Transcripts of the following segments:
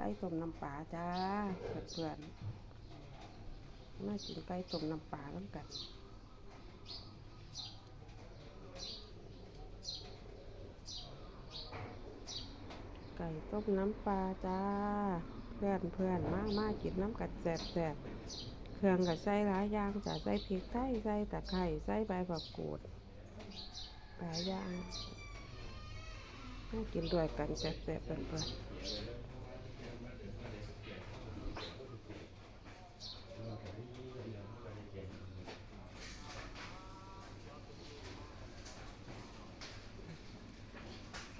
ไก่ต้มน้ำปลาจ้าเพื่อนๆมากินไก่ต้มน้ำปลาน้ำกันไก่ต้มน้ำปลาจ้า เพื่อนเพื่อนมากมากกินน้ำกัดแสบแสบเครื่องกับใส่หลายอย่างจ้ะใส่พริกไทยใส่ตะไคร้ใส่ใบผักกูดหลายอย่างมากินด้วยกันแสบแสบๆเพื่อนเพื่อนๆ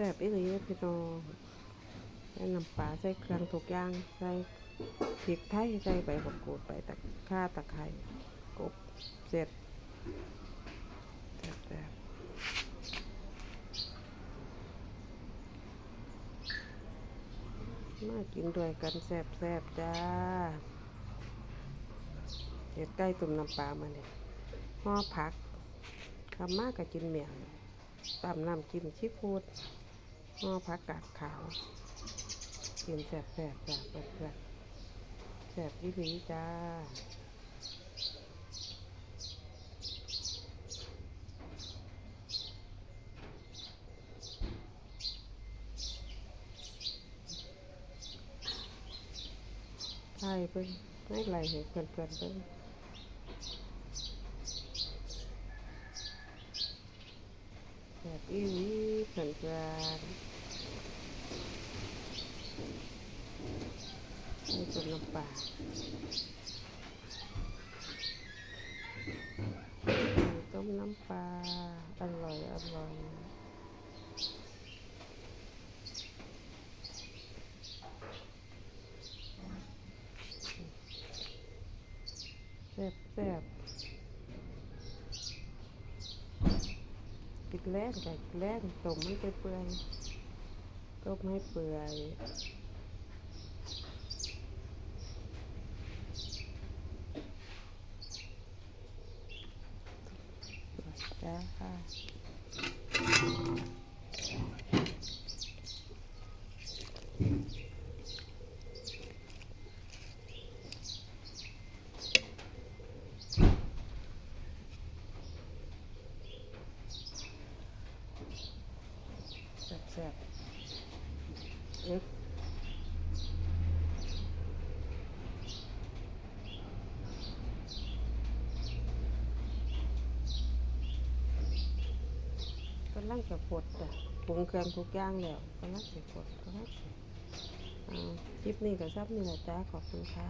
แสบอีหลีเด้อพี่น้องใส่น้ำปลาใส่เครื่องทุกอย่างใส่พริกไทยใส่ใบผักกูดใบตะข่าตะไคร้กบเสร็จแสบแสบมากินด้วยกันแสบแสบจ้าเห็ดไก่ตุ่มน้ำปลามาเนี่ยห่อผักคำมากกับกินเหมี่ยงตำน้ำจิ้มชีฟูด ห่อผักกาดขาวกินแสบแสบๆจ้าเพื่อนๆแสบอีหลีจ้าใช่เพิ่นไม่ไหลให้เพื่อนเพื่อนเพิ่นแบบอีหลีเพื่ อนเพื่อนให้ต้มน้ำปลาต้มน้ำปลา อร่อย อร่อยแซ่บแซ่บกิน แล้งไก่กินแรงต้มมันไปเปื่อยต้มให้เปื่อยจ้าแซ่บๆเอ็กกำลังจะปดจ้ะปรุงเครื่องทุกอย่างแล้วกำลังจะปดกำลังจะคลิปนี้ก็ซับนี่แหละจ้าขอบคุณค่ะ